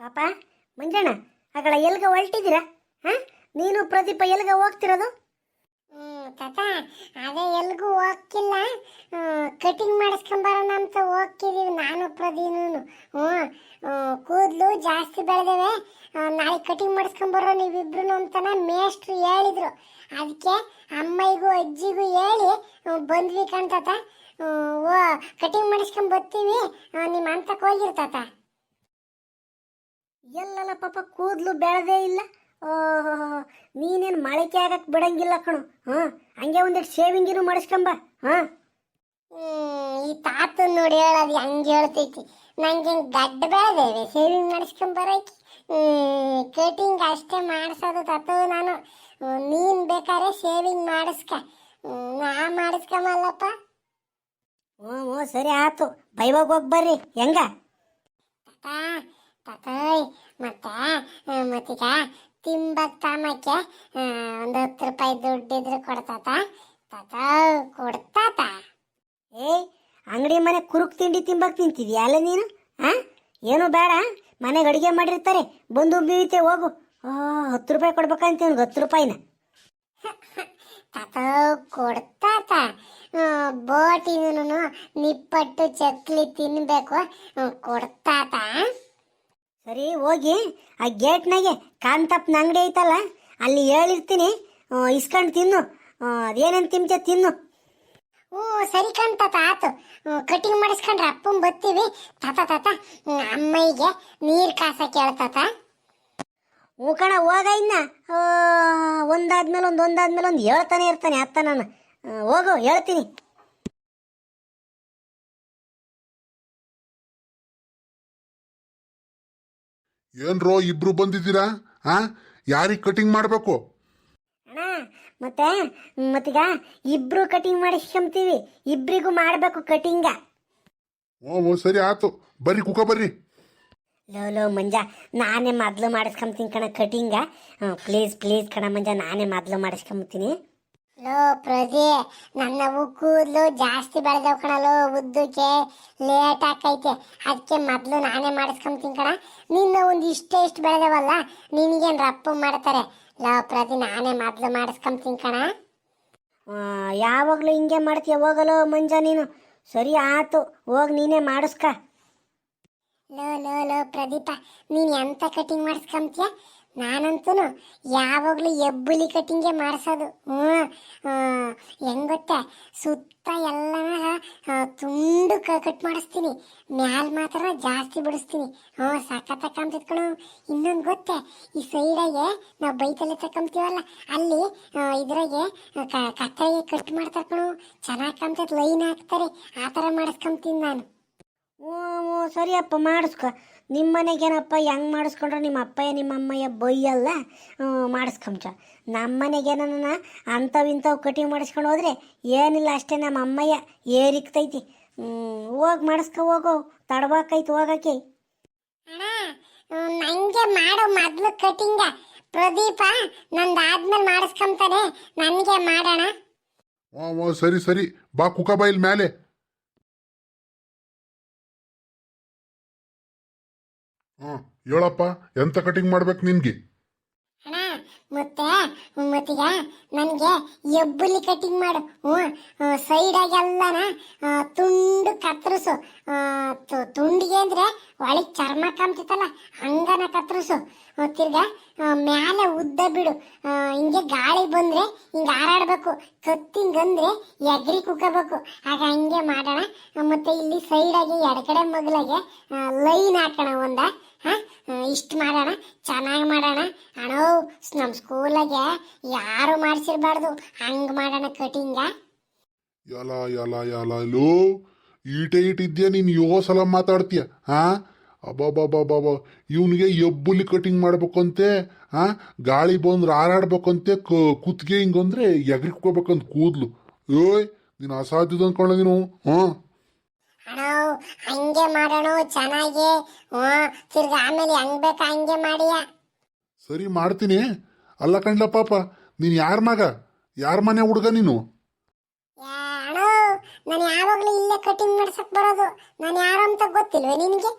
ಪಾಪ, ಮಂಜಣ್ಣ ಆಗಳ ಎಲ್ಗ ಹೊಲ್ಟಿದ್ದೀರಾ? ಹಾ? ನೀನು ಪ್ರದೀಪ ಎಲ್ಗ ಹೋಗ್ತಿರೋದು? ತಾತ, ಅದೇ ಎಲ್ಗೂ ಹೋಗ್ತಿಲ್ಲ ಕಟಿಂಗ್ ಮಾಡಿಸ್ಕೊಂಬರೋಣ ಅಂತ ಹೋಗ್ತಿದೀವಿ ನಾನು ಪ್ರದೀನು ಹ್ಞೂ ಕೂದಲು ಜಾಸ್ತಿ ಬೆಳೆದವೆ. ನಾಳೆ ಕಟಿಂಗ್ ಮಾಡಿಸ್ಕೊಂಬರೋ ನೀವಿಬ್ರು ಅಂತನ ಮೇಷ್ಟ್ರು ಹೇಳಿದ್ರು. ಅದಕ್ಕೆ ಅಮ್ಮಯ್ಯಗೂ ಅಜ್ಜಿಗೂ ಹೇಳಿ ಬಂದ್ವಿ ಕಣ್ತಾತ ಕಟಿಂಗ್ ಮಾಡಿಸ್ಕೊಂಡ್ ಬರ್ತೀವಿ ನಿಮ್ಮ ಅಂತಕ್ಕೆ ಹೋಗಿರ್ತಾತ ಎಲ್ಲಲ್ಲ ಪಾಪ ಕೂದಲು ಬೆಳೆದೇ ಇಲ್ಲ. ಓಹೋ ನೀನೇನು ಮೊಳಕೆ ಆಗಕ್ಕೆ ಬಿಡಂಗಿಲ್ಲ ಕಣು. ಹಾಂ ಹಂಗೆ ಒಂದಿಟ್ಟು ಶೇವಿಂಗಿನೂ ಮಾಡಿಸ್ಕೊಂಬ ಹಾಂ. ಈ ತಾತ ನೋಡಿ ಹೇಳೋದು ಹಂಗೆ ಹೇಳ್ತೈತಿ. ನಂಗೆ ಗಡ್ಡ ಬೆಳೆದೇವೆ ಸೇವಿಂಗ್ ಮಾಡಿಸ್ಕೊಂಬರಕ್ಕೆ ಕಟಿಂಗ್ ಅಷ್ಟೇ ಮಾಡಿಸೋದು ತಾತ ನಾನು. ನೀನು ಬೇಕಾದ್ರೆ ಸೇವಿಂಗ್ ಮಾಡಿಸ್ಕ. ನಾ ಮಾಡಿಸ್ಕೊಂಬಲ್ಲಪ್ಪ. ಓ ಹ್ಞೂ ಸರಿ ಆಯ್ತು ಬೈವಾಗ ಹೋಗಿ ಬರ್ರಿ. ಹೆಂಗ? ತಾತ ತಾತಯ್ ಮತ್ತೆ ಮತ್ತೀಗ ತಿಂಬಕ್ ತಾಮಕ್ಕೆ ಒಂದು ಹತ್ತು ರೂಪಾಯಿ ದುಡ್ಡಿದ್ರು ಕೊಡ್ತಾತ? ತಾತ ಕೊಡ್ತಾತ? ಏಯ್ ಅಂಗಡಿ ಮನೆ ಕುರುಕ್ ತಿಂಡಿ ತಿಂಬಕ್ ತಿಂತಿದ್ಯಾ ಅಲ್ಲ ನೀನು? ಹಾಂ ಏನು ಬೇಡ ಮನೆಗೆ ಅಡುಗೆ ಮಾಡಿರ್ತಾರೆ ಬಂದು ಬೀಳುತ್ತೆ ಹೋಗು. ಹತ್ತು ರೂಪಾಯಿ ಕೊಡ್ಬೇಕಂತ ಅವ್ನಿಗೆ ಹತ್ತು ರೂಪಾಯಿನ. ತಾತ ಕೊಡ್ತಾತ? ಬೋಟಿನೂ ನಿಪ್ಪಟ್ಟು ಚಕ್ಲಿ ತಿನ್ಬೇಕು ಕೊಡ್ತಾತ? ಸರಿ ಹೋಗಿ. ಆ ಗೇಟ್ನಾಗೆ ಕಾಂತಪ್ಪನ ಅಂಗಡಿ ಐತಲ್ಲ ಅಲ್ಲಿ ಹೇಳಿರ್ತೀನಿ. ಇಸ್ಕೊಂಡು ತಿನ್ನು. ಅದೇನೇನು ತಿಂತೆ ತಿನ್ನು. ಓ ಸರಿ ಕಣ್ತಾತ ಆತು. ಕಟಿಂಗ್ ಮಾಡಿಸ್ಕೊಂಡ್ರೆ ಅಪ್ಪನ್ ಬತ್ತೀವಿ ತಾತ ತಾತ ಅಮ್ಮಯ್ಯಗೆ ನೀರ್ ಕಾಸ ಕೇಳ್ತಾತ ಹ್ಞೂ ಕಣ ಹೋಗ ಇನ್ನ. ಒಂದಾದ್ಮೇಲೆ ಒಂದು ಒಂದಾದ್ಮೇಲೆ ಒಂದು ಹೇಳ್ತಾನೆ ಇರ್ತಾನೆ ಅತ್ತ ನಾನು. ಹೋಗು ಹೇಳ್ತೀನಿ. ಏನ್ರೋ ಇಬ್ರು ಬಂದಿದ್ದೀರಾ? ಆ? ಯಾರಿಗೆ ಕಟಿಂಗ್ ಮಾಡಬೇಕು? ಅಣ್ಣ ಮತ್ತೆ ಮತ್ತೀಗ ಇಬ್ರು ಕಟಿಂಗ್ ಮಾಡಿಸ್ಕೊಂತೀವಿ ಇಬ್ರಿಗೂ ಮಾಡಬೇಕು ಕಟಿಂಗ ಓ ಓ ಸರಿ ಆತು. ಬರ್ರಿ ಕುಕ ಬರ್ರಿ. ಲೋ ಲೋ ಮಂಜ ನಾನೇ ಮೊದಲು ಮಾಡಿಸ್ಕೊಂತೀನಿ ಕಣ ಕಟಿಂಗ ಪ್ಲೀಸ್ ಪ್ಲೀಸ್ ಕಣ ಮಂಜ ನಾನೇ ಮೊದಲು ಮಾಡಿಸ್ಕೊಂತೀನಿ ಲೋ ಪ್ರದಿ ನನ್ನ ಕೂದಲು ಜಾಸ್ತಿ ಬೆಳೆದವ್ ಕಣಲು ಉದ್ದಕ್ಕೆ. ಲೇಟ್ ಆಕೈತೆ. ಅದಕ್ಕೆ ಮೊದಲು ನಾನೇ ಮಾಡಿಸ್ಕೊಂತೀನಿ ಕಣ. ನಿನ್ನ ಒಂದು ಇಷ್ಟೇ ಇಷ್ಟು ಬೆಳೆದವಲ್ಲ ನಿನಗೇನು ರಪ್ಪು ಮಾಡ್ತಾರೆ. ಲೋ ಪ್ರಜೆ ನಾನೇ ಮೊದಲು ಮಾಡಿಸ್ಕೊಂತೀನಿ ಕಣ. ಯಾವಾಗಲೂ ಹಿಂಗೆ ಮಾಡ್ತೀಯ? ಹೋಗಲೋ ಮಂಜ ನೀನು. ಸರಿ ಆತು. ಹೋಗಿ ನೀನೇ ಮಾಡಿಸ್ಕ. ಲೋ ಲೋ ಲೋ ಪ್ರದೀಪ ನೀನು ಎಂತ ಕಟಿಂಗ್ ಮಾಡಿಸ್ಕೊಂತೀಯ? ನಾನಂತೂ ಯಾವಾಗಲೂ ಎಬ್ಬುಲಿ ಕಟಿಂಗೇ ಮಾಡಿಸೋದು. ಹ್ಞೂ ಹೆಂಗ್ ಗೊತ್ತಾ? ಸುತ್ತ ಎಲ್ಲ ತುಂಡು ಕ, ಕಟ್ ಮಾಡಿಸ್ತೀನಿ. ಮ್ಯಾಲ್ ಮಾತ್ರ ಜಾಸ್ತಿ ಬಿಡಿಸ್ತೀನಿ. ಹ್ಞೂ ಸಕ್ಕ ಕಾಣ್ತಿತ್ಕೊಳು ಇನ್ನೊಂದು ಗೊತ್ತೆ? ಈ ಸೈಡಾಗೆ ನಾವು ಬೈಕಲ್ಲಿ ತಕೊಂತೀವಲ್ಲ ಅಲ್ಲಿ ಇದ್ರಾಗೆ ಕತ್ತರಿಗೆ ಕಟ್ ಮಾಡ್ತಾರೆ ಕಣು. ಚೆನ್ನಾಗಿ ಕಾಣ್ತೈತೆ, ಲೈನ್ ಹಾಕ್ತಾರೆ. ಆ ಥರ ಮಾಡಿಸ್ಕೊಂತೀನಿ ನಾನು. ಹ್ಞೂ ಸರಿಯಪ್ಪ ಮಾಡಿಸ್ಕೊ. ನಿಮ್ಮ ಮನೆಗೇನಪ್ಪ ಹೆಂಗೆ ಮಾಡಿಸ್ಕೊಂಡ್ರೆ? ನಿಮ್ಮ ಅಪ್ಪಯ್ಯ ನಿಮ್ಮ ಅಮ್ಮಯ್ಯ ಬೈಯಲ್ಲ? ಮಾಡಿಸ್ಕೊಂಬ ನಮ್ಮ ಮನೆಗೇನ ಅಂಥವು ಇಂಥವು ಕಟಿಂಗ್ ಮಾಡಿಸ್ಕೊಂಡು ಹೋದ್ರೆ ಏನಿಲ್ಲ ಅಷ್ಟೇ ನಮ್ಮ ಅಮ್ಮಯ್ಯ ಏರಿಕ್ತೈತಿ. ಹೋಗಿ ಮಾಡಿಸ್ಕೊ ಹೋಗೋ. ತಡವಾಕೈತಿ ಹೋಗಕ್ಕೆ ನಂಗೆ ಮಾಡೋ ಮೊದಲು ಕಟಿಂಗ. ಪ್ರದೀಪ ನಂದಾದ್ಮೇಲೆ ಮಾಡಿಸ್ಕೊಂತಾನೆ. ನನಗೆ ಮಾಡೋಣ. ಓ ಓ ಸರಿ ಸರಿ. ಬಾ ಕುಕ ಬಾ ಮೇಲೆ ಹಾ ಹೇಳಪ್ಪ, ಎಂತ ಕಟಿಂಗ್ ಮಾಡ್ಬೇಕು ನಿನ್ಗೆ? ಅಣ್ಣ, ಮತ್ತೆ ಮತ್ತೀಗ ನನಗೆ ಎಬ್ಬುಲಿ ಕಟಿಂಗ್ ಮಾಡು. ಹ್ಞೂ ಸೈಡಾಗೆಲ್ಲನ ತುಂಡು ಕತ್ತರಿಸು. ತುಂಡಿಗೆ ಅಂದ್ರೆ ಒಳಗೆ ಚರ್ಮ ಕಾಮ್ತಿತ್ತಲ್ಲ ಹಂಗನ ಕತ್ತರಿಸು. ತಿರ್ಗ ಮ್ಯಾಲೆ ಉದ್ದ ಬಿಡು. ಹಿಂಗೆ ಗಾಳಿ ಬಂದ್ರೆ ಹಿಂಗೆ ಹಾರಾಡ್ಬೇಕು. ಕತ್ತಿಂಗಂದ್ರೆ ಎಗ್ರಿ ಕುಕ್ಕಬೇಕು ಆಗ ಹಂಗೆ ಮಾಡೋಣ. ಮತ್ತೆ ಇಲ್ಲಿ ಸೈಡ್ ಆಗಿ ಎಡಗಡೆ ಮಗ್ಲಾಗೆ ಲೈನ್ ಹಾಕೋಣ ಒಂದ. ಇಷ್ಟು ಮಾಡೋಣ ಚೆನ್ನಾಗಿ ಮಾಡೋಣ ಅಣೋ ನಮ್ಮ ಸ್ಕೂಲಾಗೆ ಯಾರು ಮಾಡಿಸಿರ್ಬಾರ್ದು? ಹಂಗೆ ಮಾಡೋಣ ಕಟಿಂಗ? ಯಲ ಯಲ ಯಲ, ಲೋ, ಈಟೆ ಇಟ್ಟಿದ್ಯಾ ನೀನು? ಯೋ ಸಲ ಮಾತಾಡ್ತೀಯ? ಹಾ? ಅಬ್ಬಬ್ಬಬ್ಬಬ್ಬ. ಇವನಿಗೆ ಎಬ್ಬುಲಿ ಕಟಿಂಗ್ ಮಾಡ್ಬೇಕಂತೆ, ಹಾ? ಗಾಳಿ ಬಂದ್ರೆ ಹಾರಾಡ್ಬೇಕಂತೆ, ಕ, ಕುತ್ತಿಗೆ ಹಿಂಗಂದ್ರೆ ಎಗ್ರಿಕೋಬೇಕಂತ ಕೂದ್ಲು. ಏಯ್, ನೀನು ಅಸಾಧ್ಯದ ಅನ್ಕೊಂಡ ನೀನು? ಹಾಂ ಅಣ್ಣೋ ಹಂಗೆ ಮಾಡೋಣ ಚೆನ್ನಾಗಿ. ತಿರ್ಗಾ ಆಮೇಲೆ ಹೆಂಗ್ ಬೇಕಾ ಹಂಗೆ ಮಾಡಿಯ. ಸರಿ ಮಾಡ್ತೀನಿ. ಅಲ್ಲ ಕಂಡ್ಲ ಪಾಪ ನೀನ್ ಯಾರ ಮಗ? ಯಾರ ಮನೆ ಹುಡುಗ ನೀನು? ಅಣ್ಣೋ ನಾನು ಯಾವಾಗಲೂ ಇಲ್ಲೇ ಕಟಿಂಗ್ ಮಾಡ್ಸಕ್ ಬರೋದು. ನಾನು ಯಾರು ಅಂತ ಗೊತ್ತಿಲ್ವೇ ನಿನಗೆ?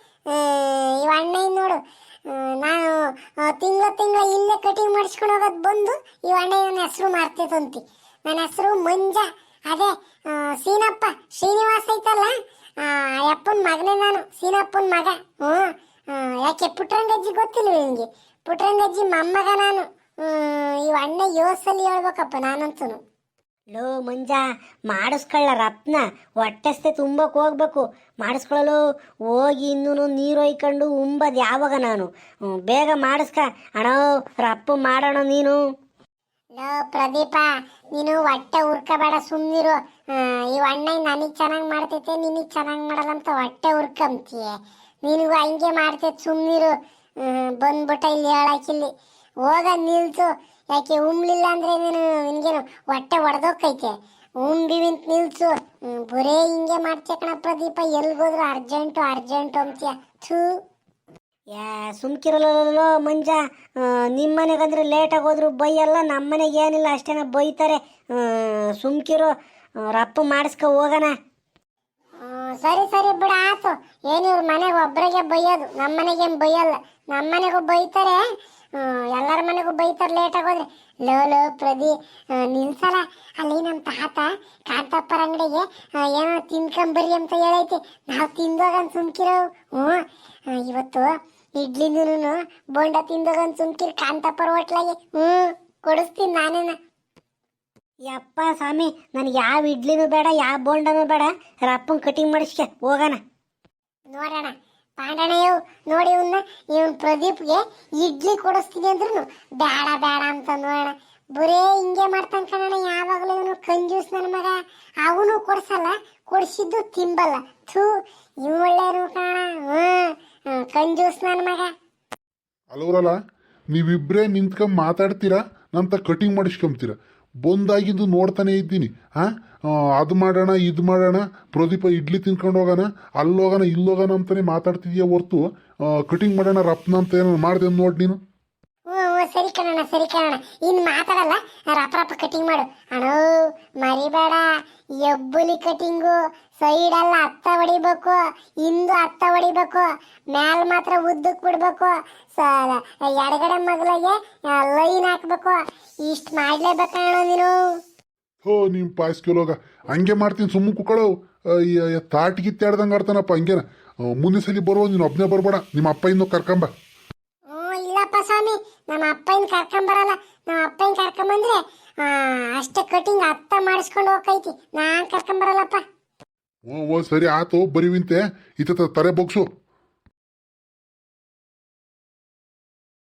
ಇವ ಅಣ್ಣ ನೋಡು. ನಾನು ತಿಂಗಳ ತಿಂಗಳ ಇಲ್ಲೇ ಕಟಿಂಗ್ ಮಾಡಿಸ್ಕೊಂಡು ಹೋಗೋದು ಬಂದು ಈ ಅಣ್ಣ ನನ್ನ ಹೆಸರು ಮಾಡ್ತೈತಂತಿ ನನ್ನ ಹೆಸರು ಮಂಜ. ಅದೇ ಸೀನಪ್ಪ ಶ್ರೀನಿವಾಸ ಐತಲ್ಲ? ಅಪ್ಪನ ಮಗನೇ ನಾನು, ಸೀನಪ್ಪನ ಮಗ. ಹ್ಞೂ. ಯಾಕೆ ಪುಟ್ರಂಗಜ್ಜಿ ಗೊತ್ತಿಲ್ಲ ನಿಮಗೆ ಪುಟ್ರಂಗಜ್ಜಿ ಮೊಮ್ಮಗ ನಾನು. ಇವ್ ಅಣ್ಣ ಯೋಸಲ್ಲಿ ಹೇಳ್ಬೇಕಪ್ಪ ನಾನಂತೂ ಲೋ ಮುಂಜಾ, ಮಾಡಿಸ್ಕೊಳ್ಳ ರಪ್ನ ಹೊಟ್ಟೆಸ್ತೆ ತುಂಬಕ್ಕೆ ಹೋಗ್ಬೇಕು. ಮಾಡಿಸ್ಕೊಳ್ಳಲು ಹೋಗಿ ಇನ್ನೂ ನೀರು ಒಯ್ಕೊಂಡು ಉಂಬದು ಯಾವಾಗ ನಾನು? ಬೇಗ ಮಾಡಿಸ್ಕ. ಅಣ್ಣ ರಪ್ಪು ಮಾಡೋಣ ನೀನು. ಲೋ ಪ್ರದೀಪ, ನೀನು ಹೊಟ್ಟೆ ಉರ್ಕಬೇಡ ಸುಮ್ಮನಿರು ಈ ಅಣ್ಣ ನನಗೆ ಚೆನ್ನಾಗಿ ಮಾಡ್ತೈತೆ, ನಿನಗೆ ಚೆನ್ನಾಗಿ ಮಾಡಲ್ಲ ಅಂತ ಹೊಟ್ಟೆ ಉರ್ಕಂತೀಯ ನಿನಗೂ ಹಂಗೆ ಮಾಡ್ತೈತೆ ಸುಮ್ಮನಿರು ಬಂದ್ಬಿಟ್ಟ ಇಲ್ಲಿ ಹೇಳಕ್ಕಿಲ್ಲಿ ಹೋಗ, ನಿಲ್ಸು. ಯಾಕೆ ಉಮ್ಲಿಲ್ಲ ಅಂದ್ರೆ ನೀನು, ನಿನಗೇನು ಹೊಟ್ಟೆ ಒಡೆದೋಕೈತೆ ಉಂಬಿವಿಂತ ನಿಲ್ಸು. ಬರೇ ಹಿಂಗೆ ಮಾಡ್ತೀಯ ಕಣ ಪ್ರದೀಪ ಎಲ್ಗೋದ್ರು ಅರ್ಜೆಂಟು ಅರ್ಜೆಂಟು ಅಂತೀಯ. ಥೂ. ಯಾ ಸುಮ್ಕಿರಲ್ಲ ಮಂಜ. ನಿಮ್ಮ ಮನೆಗಂದ್ರೆ ಲೇಟಾಗಿ ಹೋದ್ರು ಬೈಯಲ್ಲ ನಮ್ಮ ಮನೆಗೆ ಏನಿಲ್ಲ ಅಷ್ಟೇನ ಬೈತಾರೆ. ಸುಮ್ಕಿರು ರಪ್ಪ ಮಾಡಿಸ್ಕೊ ಹೋಗೋಣ. ಸರಿ ಸರಿ ಬಿಡ, ಆತು. ಏನಿವ್ರ ಮನೆಗೆ ಒಬ್ಬರಿಗೆ ಬೈಯೋದು. ನಮ್ಮ ಮನೆಗೇನು ಬೈಯಲ್ಲ. ನಮ್ಮ ಮನೆಗೂ ಬೈತಾರೆ. ಎಲ್ಲರ ಮನೆಗೂ ಬೈತಾರೆ ಲೇಟಾಗಿ ಹೋದ್ರೆ. ಲೋ ಲೋ ಪ್ರದಿ ನಿಲ್ಸಲ್ಲ. ಅಲ್ಲಿ ನಮ್ಮ ತಾತ ಕಾಂತಪ್ಪರ ಅಂಗಡಿಗೆ ಏನೋ ತಿನ್ಕೊಂಬರಿ ಅಂತ ಹೇಳೈತಿ. ನಾವು ತಿಂದೋಗನ್ ಸುಮ್ಕಿರೋ. ಹ್ಞೂ ಇವತ್ತು ಇಡ್ಲಿನೂ ಬೋಂಡ ತಿಂದೋಗನ್ ಸುಮ್ಕಿರ್ ಕಾಂತ ಪರ್ವಟ್ಲಾಗೆ ಹ್ಮ್ ಕೊಡಿಸ್ತೀನಿ ನಾನೇನ. ಯಪ್ಪ ಸ್ವಾಮಿ, ನನಗೆ ಯಾವ ಇಡ್ಲಿನೂ ಬೇಡ, ಯಾವ ಬೋಂಡನೂ ಬೇಡ. ರಪ್ಪನ್ ಕಟಿಂಗ್ ಮಾಡಿಸ್ಕೆ, ಹೋಗೋಣ. ನೋಡೋಣ. ಪಾಂಡಣಯ್ಯವ್ ನೋಡಿ ಇವನ್ನ ಇವನ್ ಪ್ರದೀಪ್ಗೆ ಇಡ್ಲಿ ಕೊಡಿಸ್ತೀನಿ ಅಂದ್ರು ಬೇಡ ಬೇಡ ಅಂತ ನೋಡೋಣ. ಬರೇ ಹಿಂಗೆ ಮಾಡ್ತಾನ ಕಣ ಯಾವಾಗಲೂ ಇವನು ಕಂಜೂಸ್ ನನ್ನ ಮಗ. ಅವನು ಕೊಡ್ಸಲ್ಲ, ಕೊಡಿಸಿದ್ದು ತಿಂಬಲ್ಲ. ಥೂ ಇವ್ ಒಳ್ಳೆಯನು ಕಣ ಹ್ಮ್ ಕಂಜೂಸ್ ನನ್ನ ಮಗ ಅಲ್ವರಲ್ಲ ನೀವಿಬ್ರೇ ನಿಂತ್ಕೊಂಡ್ ಮಾತಾಡ್ತೀರಾ? ನಂತ ಕಟಿಂಗ್ ಮಾಡಿಸ್ಕೊಂತೀರಾ ಬಂದಾಗಿದ್ದು ನೋಡ್ತಾನೆ ಇದ್ದೀನಿ ಹಾಂ ಅದು ಮಾಡೋಣ, ಇದು ಮಾಡೋಣ, ಪ್ರದೀಪ ಇಡ್ಲಿ ತಿನ್ಕೊಂಡು ಹೋಗೋಣ ಅಲ್ಲೋಗೋಣ ಇಲ್ಲೋಗೋಣ ಅಂತಾನೆ ಮಾತಾಡ್ತಿದ್ಯಾ ಹೊರ್ತು? ಕಟಿಂಗ್ ಮಾಡೋಣ ರಪ್ನ ಅಂತ ಏನೋ ಮಾಡಿದೆ ನೋಡಿ ನೀನು. ಸರಿ ಕಣಣ್ಣ ಸರಿ ಕಣಣ್ಣ. ಇನ್ನು ಮಾತಾಡಲ್ಲ ರಪ್ಪ ರಪ ಕಟಿಂಗ್ ಮಾಡು. ಅಣ್ಣೋ ಮರಿಬೇಡ. ಎಬ್ಬುಲಿ ಕಟಿಂಗು ಸೈಡೆಲ್ಲ ಹತ್ತ ಹೊಡಿಬೇಕು. ಹಿಂದು ಹತ್ತ ಹೊಡಿಬೇಕು. ಮ್ಯಾಲ ಮಾತ್ರ ಉದ್ದಕ್ಕೆ ಬಿಡ್ಬೇಕು. ಸ, ಎಡಗಡೆ ಮಗಲಿಗೆ ಲೈನ್ ಹಾಕ್ಬೇಕು. ಇಷ್ಟು ಮಾಡ್ಲೇಬೇಕಣ್ಣ ನೀನು. ಹೋ ನಿಮ್ಮ ಪಾಯ್ಸ್ಕೆಲೋಗ ಹಂಗೆ. ಮಾಡ್ತೀನಿ, ಸುಮ್ಮ ಕುಕ್ಕಳು ತಾಟಿಗಿತ್ತಾಡ್ದಂಗೆ ಆಡ್ತಾನಪ್ಪ ಹಂಗೇನ. ಮುಂದಿನ ಸಲ ಬರುವ ನೀನು ಒಬ್ಬನೇ ಬರ್ಬೇಡ. ನಿಮ್ಮ ಅಪ್ಪ ಇನ್ನೂ ಕರ್ಕೊಂಬ. ಸ್ವಾಮಿ, ನಮ್ಮ ಅಪ್ಪನ ಕರ್ಕೊಂಬರಲ್ಲ, ನಮ್ಮ ಅಪ್ಪನ ಕರ್ಕೊಂಬಂದ್ರೆ ಅಷ್ಟೇ ಕಟಿಂಗ್ ಅತ್ತ ಮಾಡಿಸ್ಕೊಂಡು ಹೋಗೈತಿ ನಾನ್ ಕರ್ಕೊಂಬರಲ್ಲಪ್ಪ. ಹ್ಞೂ ಓ, ಸರಿ, ಆತು ಬರೀವಿಂತೆ ಇತ್ತ ತರೆ ಬೊಗ್ಸು.